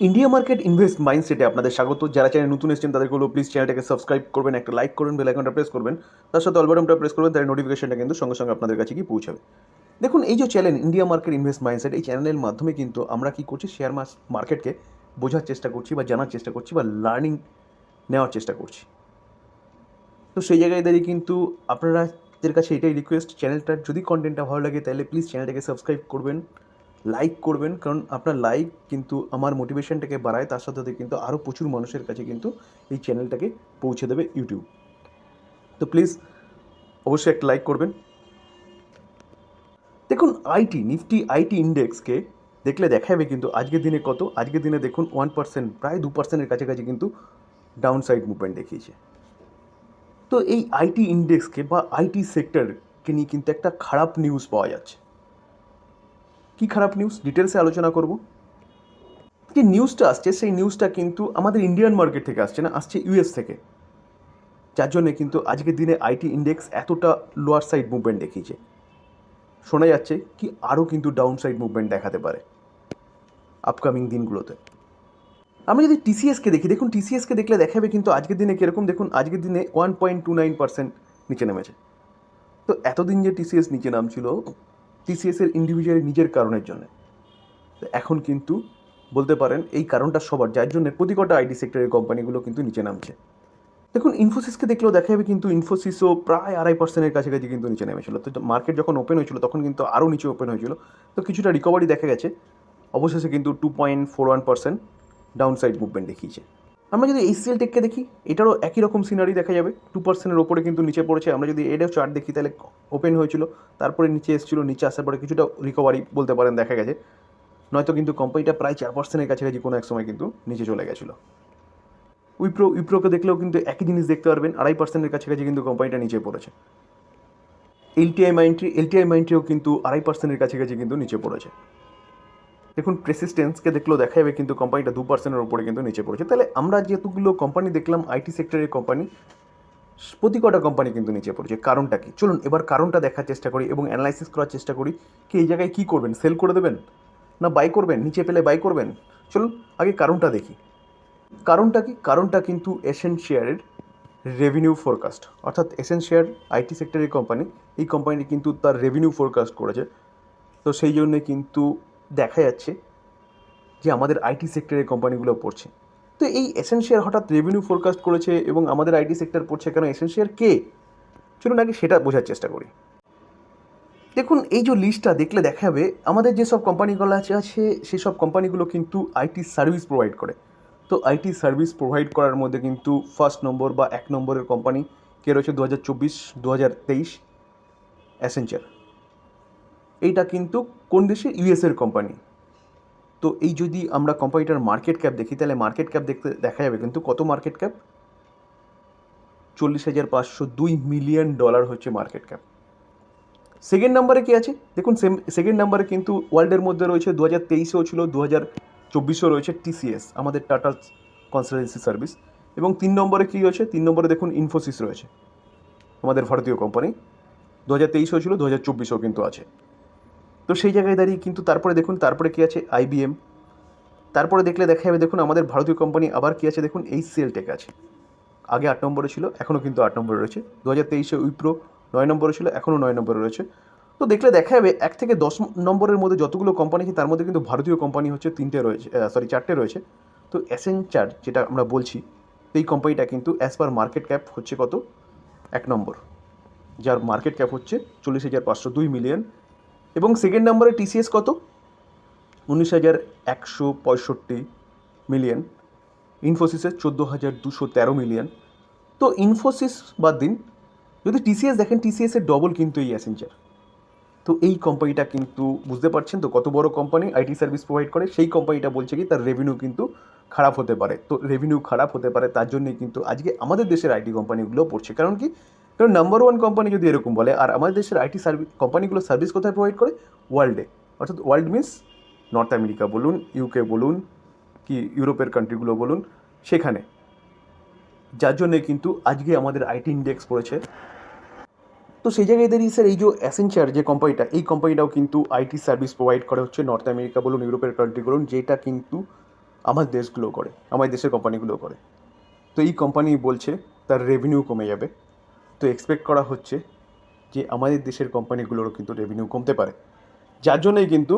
India market invest মাইন্ডসেটে আপনাদের স্বাগত। যারা চ্যানেল নতুন এসেছেন তাদেরগুলো প্লিজ চ্যানেলটাকে সাবস্ক্রাইব করবেন, একটা লাইক করবেন বেল আইকনটা প্রেস করবেন। তার সাথে অলবাটনটা প্রেস করবেন তার নোটিফিকেশনটা কিন্তু সঙ্গে সঙ্গে আপনাদের কাছে গিয়ে পৌঁছাবে। দেখুন, এই যে channel India market invest mindset এই চ্যানেলের মাধ্যমে কিন্তু আমরা কি করছি? শেয়ার মার্কেটকে বোঝার চেষ্টা করছি বা জানার চেষ্টা করছি বা লার্নিং নেওয়ার চেষ্টা করছি। তো সেই জায়গায় দাঁড়িয়ে কিন্তু আপনাদের কাছে এটাই রিকোয়েস্ট চ্যানেলটার যদি কন্টেন্টটা ভালো লাগে, তাহলে প্লিজ চ্যানেলটাকে সাবস্ক্রাইব করবেন। লাইক করবেন, কারণ আপনার লাইক কিন্তু আমার মোটিভেশনটাকে বাড়ায়, তার সাথে সাথে কিন্তু আরও প্রচুর মানুষের কাছে কিন্তু এই চ্যানেলটাকে পৌঁছে দেবে ইউটিউব তো প্লিজ অবশ্যই একটা লাইক করবেন। দেখুন আইটি নিফটি আইটি ইন্ডেক্সকে দেখলে দেখা যাবে কিন্তু আজকের দিনে কত? আজকের দিনে দেখুন ওয়ান পার্সেন্ট প্রায় দু পার্সেন্টের কাছাকাছি কিন্তু ডাউন সাইড মুভমেন্ট দেখিয়েছে। তো এই আইটি ইন্ডেক্সকে বা আইটি সেক্টরকে নিয়ে কিন্তু একটা খারাপ নিউজ পাওয়া যাচ্ছে। কি খারাপ নিউজ ডিটেলসে আলোচনা করব। যে নিউজটা আসছে, সেই নিউজটা কিন্তু আমাদের ইন্ডিয়ান মার্কেট থেকে আসছে না, আসছে ইউএস থেকে। যার জন্যে কিন্তু আজকের দিনে আইটি ইন্ডেক্স এতটা লোয়ার সাইড মুভমেন্ট দেখিয়েছে। শোনা যাচ্ছে কি আরও কিন্তু ডাউন সাইড মুভমেন্ট দেখাতে পারে আপকামিং দিনগুলোতে। আমি যদি টিসিএসকে দেখি, দেখুন টিসিএসকে দেখলে দেখাবে কিন্তু আজকের দিনে কীরকম? দেখুন আজকের দিনে one point two nine percent নিচে নেমেছে। তো এতদিন যে টিসিএস নিচে নামছিল টিসিএসের ইন্ডিভিজুয়াল নিজের কারণের জন্য। এখন কিন্তু বলতে পারেন এই কারণটা সবার, যার জন্য প্রতি কটা আইটি সেক্টরের কোম্পানিগুলো কিন্তু নিচে নামছে। দেখুন ইনফোসিসকে দেখলেও দেখা যাবে কিন্তু ইনফোসিসও প্রায় আড়াই পার্সেন্টের কাছাকাছি কিন্তু নিচে নেমেছিল। তো মার্কেট যখন ওপেন হয়েছিল, তখন কিন্তু আরও নিচে ওপেন হয়েছিল। তো কিছুটা রিকভারি দেখা গেছে। অবশেষে কিন্তু two point four one percent down side movement দেখিয়েছে। আমরা যদি এইচসিএল টেককে দেখি, এটারও একই রকম সিনারি দেখা যাবে। টু পার্সেন্টের ওপরে কিন্তু নিচে পড়েছে। আমরা যদি এটাও চার্ট দেখি, তাহলে ওপেন হয়েছিল। তারপরে নিচে এসেছিল, নিচে আসার পরে কিছুটা রিকভারি বলতে পারেন দেখা গেছে। নয়তো কিন্তু কোম্পানিটা প্রায় চার পার্সেন্টের কাছাকাছি কোনো এক সময় কিন্তু নিচে চলে গেছিল। উইপ্রো উইপ্রোকে দেখলেও কিন্তু একই জিনিস দেখতে পারবেন। আড়াই পার্সেন্টের কাছাকাছি কিন্তু কোম্পানিটা নিচে পড়েছে। এলটিআই মাইন্ট্রি এলটিআই মাইন্ট্রিও কিন্তু আড়াই পার্সেন্টের কাছাকাছি কিন্তু নিচে পড়েছে। দেখুন প্রেসিস্টেন্সকে দেখলেও দেখা যাবে কিন্তু কোম্পানিটা দু পার্সেন্টের উপরে কিন্তু নিচে পড়েছে। তাহলে আমরা যেহেতুগুলো কোম্পানি দেখলাম আইটি সেক্টরের কোম্পানি প্রতি কটা কোম্পানি কিন্তু নিচে পড়েছে। কারণটা কি? চলুন, এবার কারণটা দেখার চেষ্টা করি এবং অ্যানালাইসিস করার চেষ্টা করি কি এই জায়গায় কী করবেন? সেল করে দেবেন? না বাই করবেন? নিচে পেলে বাই করবেন? চলুন, আগে কারণটা দেখি। কারণটা কি? কারণটা কিন্তু এশিয়ান এসেনশিয়ারের রেভিনিউ ফোরকাস্ট অর্থাৎ এশিয়ান শেয়ার আইটি সেক্টরের কোম্পানি এই কোম্পানিটি কিন্তু তার রেভিনিউ ফোরকাস্ট করেছে। তো সেই জন্যে কিন্তু দেখা যাচ্ছে যে আমাদের আইটি সেক্টরের কোম্পানিগুলো পড়ছে। তো এই এসেনশিয়ার হঠাৎ রেভিনিউ ফোরকাস্ট করেছে এবং আমাদের আইটি সেক্টর পড়ছে কেন? এসেনশিয়ার কে? চলুন আগে সেটা বোঝার চেষ্টা করি। দেখুন, এই যে লিস্টটা দেখলে দেখা যাবে, আমাদের যেসব কোম্পানিগুলো আছে আছে সেসব কোম্পানিগুলো কিন্তু আইটি সার্ভিস প্রোভাইড করে। তো আইটি সার্ভিস প্রোভাইড করার মধ্যে কিন্তু ফার্স্ট নম্বর বা এক নম্বরের কোম্পানি কে রয়েছে দু হাজার চব্বিশ, দু হাজার তেইশ অ্যাসেঞ্চার এইটা কিন্তু কোন দেশের ইউএসের কোম্পানি তো এই যদি আমরা কোম্পানিটার মার্কেট ক্যাপ দেখি, তাহলে মার্কেট ক্যাপ দেখতে, দেখা যাবে কিন্তু কত মার্কেট ক্যাপ চল্লিশ হাজার পাঁচশো দুই মিলিয়ন ডলার হচ্ছে মার্কেট ক্যাপ সেকেন্ড নাম্বারে কী আছে? দেখুন সেম সেকেন্ড নাম্বারে কিন্তু ওয়ার্ল্ডের মধ্যে রয়েছে দু হাজার তেইশেও ছিল দু হাজার চব্বিশেও রয়েছে টিসিএস আমাদের টাটা কনসালটেন্সি সার্ভিস এবং তিন নম্বরে কী রয়েছে তিন নম্বরে দেখুন ইনফোসিস রয়েছে, আমাদের ভারতীয় কোম্পানি দু হাজার তেইশেও ছিল দু হাজার চব্বিশেও কিন্তু আছে। তো সেই জায়গায় দাঁড়িয়ে কিন্তু তারপরে দেখুন, তারপরে কী আছে? আইবিএম তারপরে দেখলে দেখা যাবে দেখুন আমাদের ভারতীয় কোম্পানি আবার কী আছে? দেখুন, এই সেল টেক আছে। আগে আট নম্বরে ছিল, এখনও কিন্তু আট নম্বরে রয়েছে। দু হাজার তেইশে উইপ্রো নয় নম্বরে ছিল, এখনও নয় নম্বরে রয়েছে। তো দেখলে দেখা যাবে এক থেকে দশ নম্বরের মধ্যে যতগুলো কোম্পানি আছে, তার মধ্যে কিন্তু ভারতীয় কোম্পানি হচ্ছে তিনটে রয়েছে সরি চারটে রয়েছে। তো অ্যাসেঞ্চার যেটা আমরা বলছি, এই কোম্পানিটা কিন্তু অ্যাজ পার মার্কেট ক্যাপ হচ্ছে কত? এক নম্বর। যার মার্কেট ক্যাপ হচ্ছে চল্লিশ হাজার পাঁচশো দুই মিলিয়ন এবং সেকেন্ড নম্বরে টিসিএস কত? উনিশ হাজার একশো পঁয়ষট্টি মিলিয়ন ইনফোসিসের চোদ্দ হাজার দুশো তেরো মিলিয়ন তো ইনফোসিস বাদ দিন, যদি টিসিএস দেখেন টিসিএসের ডবল কিন্তু এই অ্যাসেঞ্জার তো এই কোম্পানিটা কিন্তু বুঝতে পারছেন তো কত বড় কোম্পানি আইটি সার্ভিস প্রোভাইড করে, সেই কোম্পানিটা বলছে কি, তার রেভিনিউ কিন্তু খারাপ হতে পারে। তো রেভিনিউ খারাপ হতে পারে, তার জন্যই কিন্তু আজকে আমাদের দেশের আইটি কোম্পানিগুলো পড়ছে। কারণ কি কারণ নাম্বার ওয়ান কোম্পানি যদি এরকম বলে, আর আমাদের দেশের আইটি সার্ভিস কোম্পানিগুলো সার্ভিস কোথায় প্রোভাইড করে? ওয়ার্ল্ডে অর্থাৎ ওয়ার্ল্ড মিনস নর্থ আমেরিকা বলুন ইউকে বলুন, কি ইউরোপের কান্ট্রিগুলো বলুন, সেখানে। যার জন্যে কিন্তু আজকে আমাদের আইটি ইন্ডেক্স পড়েছে। তো সেই জায়গায় দাঁড়িয়ে স্যার এই যে অ্যাসেঞ্চার যে কোম্পানিটা এই কোম্পানিটাও কিন্তু আইটি সার্ভিস প্রোভাইড করে হচ্ছে নর্থ আমেরিকা বলুন ইউরোপের কান্ট্রি বলুন, যেটা কিন্তু আমার দেশগুলো করে আমার দেশের কোম্পানিগুলো করে। তো এই কোম্পানি বলছে তার রেভিনিউ কমে যাবে। তো এক্সপেক্ট করা হচ্ছে যে আমাদের দেশের কোম্পানিগুলোরও কিন্তু রেভিনিউ কমতে পারে। যার জন্যই কিন্তু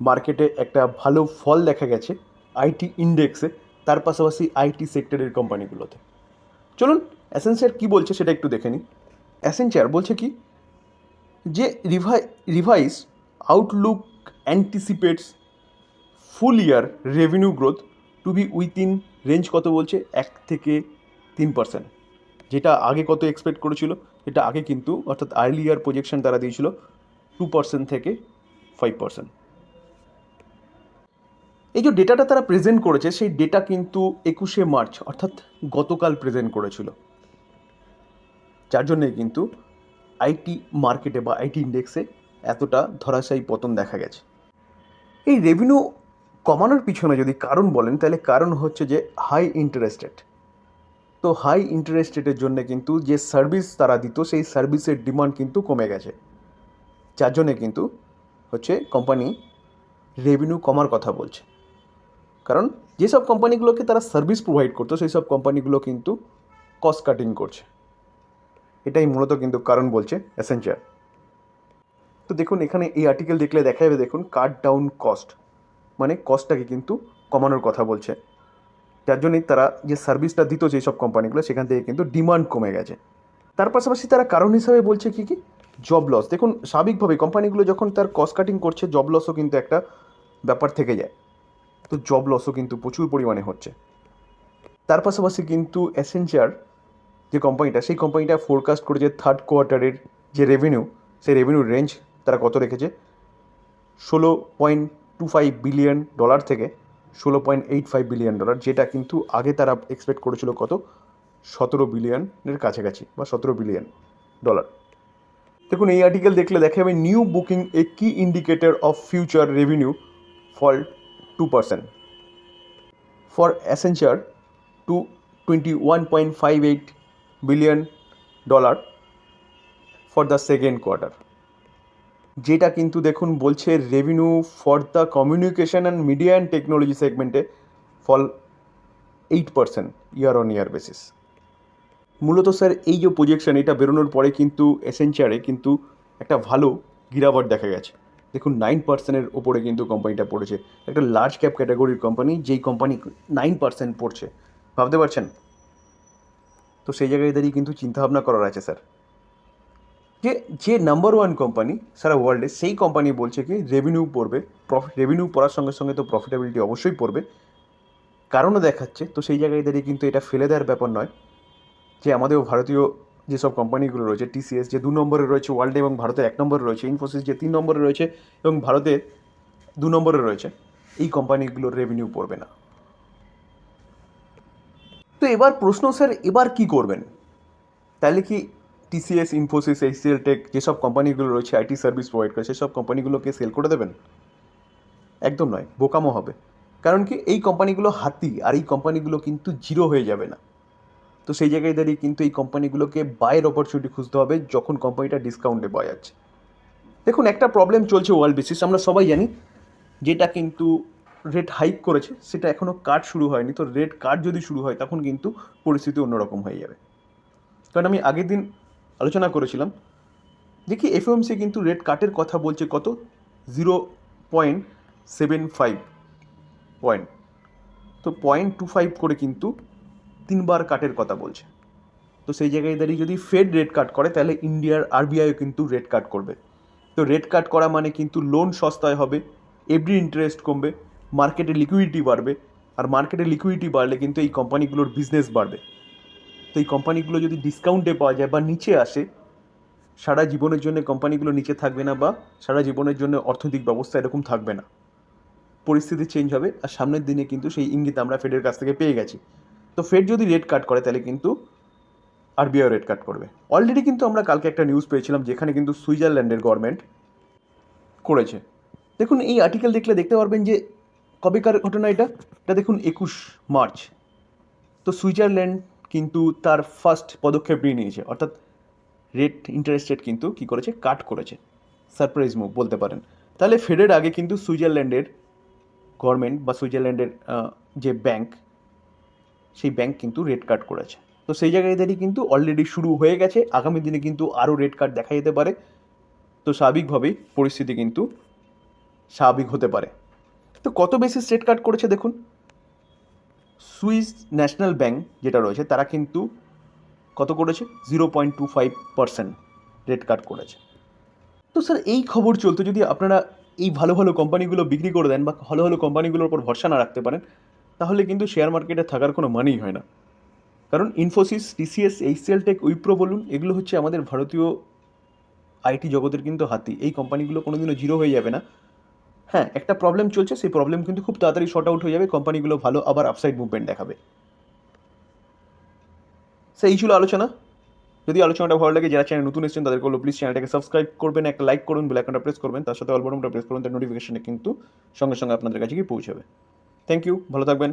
মার্কেটে একটা ভালো ফল দেখা গেছে আইটি ইন্ডেক্সে তার পাশাপাশি আইটি সেক্টরের কোম্পানিগুলোতে চলুন অ্যাসেন্সিয়ার কী বলছে সেটা একটু দেখে নিই। অ্যাসেন্সিয়ার বলছে কি, যে revise revise outlook anticipates full year revenue growth to be within range কত বলছে? এক থেকে তিন পার্সেন্ট যেটা আগে কত এক্সপেক্ট করেছিল, এটা আগে কিন্তু অর্থাৎ আর্লি ইয়ার প্রজেকশন তারা দিয়েছিল টু পার্সেন্ট থেকে ফাইভ পার্সেন্ট এই যে ডেটাটা তারা প্রেজেন্ট করেছে, সেই ডেটা কিন্তু একুশে মার্চ অর্থাৎ গতকাল প্রেজেন্ট করেছিল। যার জন্যে কিন্তু আইটি মার্কেটে বা আইটি ইন্ডেক্সে এতটা ধরাশায়ী পতন দেখা গেছে। এই রেভিনিউ কমানোর পিছনে যদি কারণ বলেন, তাহলে কারণ হচ্ছে যে হাই ইন্টারেস্ট রেট তো হাই ইন্টারেস্ট রেটের জন্য কিন্তু যে সার্ভিস তারা দিত, সেই সার্ভিসের ডিমান্ড কিন্তু কমে গেছে। যার জন্যে কিন্তু হচ্ছে কোম্পানি রেভিনিউ কমার কথা বলছে। কারণ যেসব কোম্পানিগুলোকে তারা সার্ভিস প্রোভাইড করতো, সেই সব কোম্পানিগুলো কিন্তু কস্ট কাটিং করছে। এটাই মূলত কিন্তু কারণ বলছে অ্যাসেঞ্চার তো দেখুন, এখানে এই আর্টিকেল দেখলে দেখা যাবে দেখুন কাট ডাউন কস্ট মানে কস্টটাকে কিন্তু কমানোর কথা বলছে। যার জন্যই তারা যে সার্ভিসটা দিত যেই সব কোম্পানিগুলো সেখান থেকে কিন্তু ডিমান্ড কমে গেছে। তার পাশাপাশি তারা কারণ হিসাবে বলছে কি কি? জব লস দেখুন, স্বাভাবিকভাবে কোম্পানিগুলো যখন তার কস্ট কাটিং করছে জব লসও কিন্তু একটা ব্যাপার থেকে যায়। তো জব লসও কিন্তু প্রচুর পরিমাণে হচ্ছে। তার পাশাপাশি কিন্তু অ্যাসেঞ্জার যে কোম্পানিটা সেই কোম্পানিটা ফোরকাস্ট করেছে থার্ড কোয়ার্টারের যে রেভিনিউ সেই রেভিনিউ রেঞ্জ তারা কত রেখেছে? ষোলো point two five billion dollar থেকে ষোলো point eight five billion dollar যেটা কিন্তু আগে তারা এক্সপেক্ট করেছিল কত? সতেরো বিলিয়নের কাছাকাছি বা সতেরো বিলিয়ন ডলার দেখুন, এই আর্টিকেল দেখলে দেখা যাবে নিউ বুকিং এ কি indicator of future revenue fall two percent for Accenture to twenty one point five eight billion dollar for the second quarter যেটা কিন্তু দেখুন বলছে revenue for the communication and media and technology সেগমেন্টে fall eight percent year on year basis মূলত sir এই যে projection এটা বেরোনোর পরে কিন্তু এসেঞ্চারে কিন্তু একটা ভালো গিরাবট দেখা গেছে। দেখুন নাইন পার্সেন্টের ওপরে কিন্তু কোম্পানিটা পড়েছে। একটা লার্জ ক্যাপ ক্যাটাগরির কোম্পানি যেই কোম্পানি নাইন পার্সেন্ট পড়ছে। ভাবতে পারছেন? তো সেই জায়গায় দাঁড়িয়ে কিন্তু চিন্তাভাবনা করার আছে স্যার যে যে নাম্বার ওয়ান কোম্পানি সারা ওয়ার্ল্ডে সেই কোম্পানি বলছে কি রেভিনিউ পড়বে প্রফিট রেভিনিউ পড়ার সঙ্গে সঙ্গে তো প্রফিটেবিলিটি অবশ্যই পড়বে। কারণও দেখাচ্ছে, তো সেই জায়গায় দাঁড়িয়ে কিন্তু এটা ফেলে দেওয়ার ব্যাপার নয় যে আমাদের ভারতীয় যেসব কোম্পানিগুলো রয়েছে টিসিএস যে দু নম্বরে রয়েছে ওয়ার্ল্ডে এবং ভারতের এক নম্বরে রয়েছে ইনফোসিস যে তিন নম্বরে রয়েছে এবং ভারতের দু নম্বরে রয়েছে, এই কোম্পানিগুলোর রেভিনিউ পড়বে না। তো এবার প্রশ্ন, স্যার, এবার কি করবেন? তাহলে কি টিসিএস ইনফোসিস এইচসিএল টেক যেসব কোম্পানিগুলো রয়েছে আইটি সার্ভিস প্রোভাইড করে, সেসব কোম্পানিগুলোকে সেল করে দেবেন। একদম নয়, বোকামো হবে। কারণ কি, এই কোম্পানিগুলো হাতি, আর এই কোম্পানিগুলো কিন্তু জিরো হয়ে যাবে না। তো সেই জায়গায় দাঁড়িয়ে কিন্তু এই কোম্পানিগুলোকে বাইয়ের অপরচুনিটি খুঁজতে হবে যখন কোম্পানিটা ডিসকাউন্টে পাওয়া যাচ্ছে দেখুন, একটা প্রবলেম চলছে ওয়ার্ল্ড বেসিস আমরা সবাই জানি যেটা কিন্তু রেট হাইক করেছে, সেটা এখনও কাট শুরু হয়নি। তো রেট কাট যদি শুরু হয়, তখন কিন্তু পরিস্থিতি অন্যরকম হয়ে যাবে। কারণ আমি আগের দিন আলোচনা করেছিলাম। দেখি এফএমসি কিন্তু রেট কাটের কথা বলছে কত? Zero point seven five point. তো পয়েন্ট টু ফাইভ করে কিন্তু তিনবার কাটের কথা বলছে। তো সেই জায়গায় দাঁড়িয়ে যদি ফেড রেট কাট করে, তাহলে ইন্ডিয়ার আরবিআইও কিন্তু রেট কাট করবে। তো রেট কাট করা মানে কিন্তু লোন সস্তায় হবে, এভরি ইন্টারেস্ট কমবে, মার্কেটে লিকুইডিটি বাড়বে, আর মার্কেটে লিকুইডিটি বাড়লে কিন্তু এই কোম্পানিগুলোর বিজনেস বাড়বে। এই কোম্পানিগুলো যদি ডিসকাউন্টে পাওয়া যায় বা নিচে আসে, সারা জীবনের জন্য কোম্পানিগুলো নিচে থাকবে না বা সারা জীবনের জন্য অর্থনৈতিক ব্যবস্থা এরকম থাকবে না। পরিস্থিতি চেঞ্জ হবে আর সামনের দিনে কিন্তু সেই ইঙ্গিত আমরা ফেডের কাছ থেকে পেয়ে গেছি। তো ফেড যদি রেট কাট করে, তাহলে কিন্তু আরবিআই রেট কাট করবে। অলরেডি কিন্তু আমরা কালকে একটা নিউজ পেয়েছিলাম, যেখানে কিন্তু সুইজারল্যান্ডের গভর্নমেন্ট করেছে। দেখুন, এই আর্টিকেল দেখলে দেখতে পারবেন যে কবেকার ঘটনা এটা? এটা দেখুন, একুশ মার্চ। তো সুইজারল্যান্ড কিন্তু তার ফার্স্ট পদক্ষেপ নিয়ে নিয়েছে। অর্থাৎ রেট ইন্টারেস্ট রেট কিন্তু কী করেছে? কাট করেছে। সারপ্রাইজ মুভ বলতে পারেন। তাহলে ফেডের আগে কিন্তু সুইজারল্যান্ডের গভর্নমেন্ট বা সুইজারল্যান্ডের যে ব্যাংক সেই ব্যাংক কিন্তু রেট কার্ড করেছে। তো সেই জায়গায় দাঁড়িয়ে কিন্তু অলরেডি শুরু হয়ে গেছে। আগামী দিনে কিন্তু আরও রেড কার্ড দেখা যেতে পারে। তো স্বাভাবিকভাবেই পরিস্থিতি কিন্তু স্বাভাবিক হতে পারে। তো কত বেশি রেড কার্ড করেছে দেখুন? সুইস ন্যাশনাল ব্যাংক যেটা রয়েছে, তারা কিন্তু কত করেছে? Zero point two five percent red card করেছে। তো স্যার, এই খবর চলতে যদি আপনারা এই ভালো ভালো কোম্পানিগুলো বিক্রি করে দেন বা ভালো ভালো কোম্পানিগুলোর উপর ভরসা না রাখতে পারেন, তাহলে কিন্তু শেয়ার মার্কেটে থাকার কোনো মানেই হয় না। কারণ Infosys TCS HCL Tech Wipro বলুন, এগুলো হচ্ছে আমাদের ভারতীয় আইটি জগতের কিন্তু হাতি। এই কোম্পানিগুলো কোনোদিনও জিরো হয়ে যাবে না। হ্যাঁ একটা প্রবলেম চলছে, সেই প্রবলেম কিন্তু খুব তাড়াতাড়ি শর্ট আউট হয়ে যাবে কোম্পানিগুলো ভালো আবার আপসাইড মুভমেন্ট দেখাবে। সেই ছিল আলোচনা। যদি আলোচনাটা ভালো লাগে, যারা চ্যানেল নতুন এসেছেন, তাদেরকে বলো প্লিজ চ্যানেলটাকে সাবস্ক্রাইব করবেন, একটা লাইক করুন বেল আইকনটা প্রেস করবেন, তার সাথে অল বাটনটা প্রেস করুন তার নোটিফিকেশনে কিন্তু সঙ্গে সঙ্গে আপনাদের কাছে গিয়ে পৌঁছাবে। থ্যাংক ইউ ভালো থাকবেন।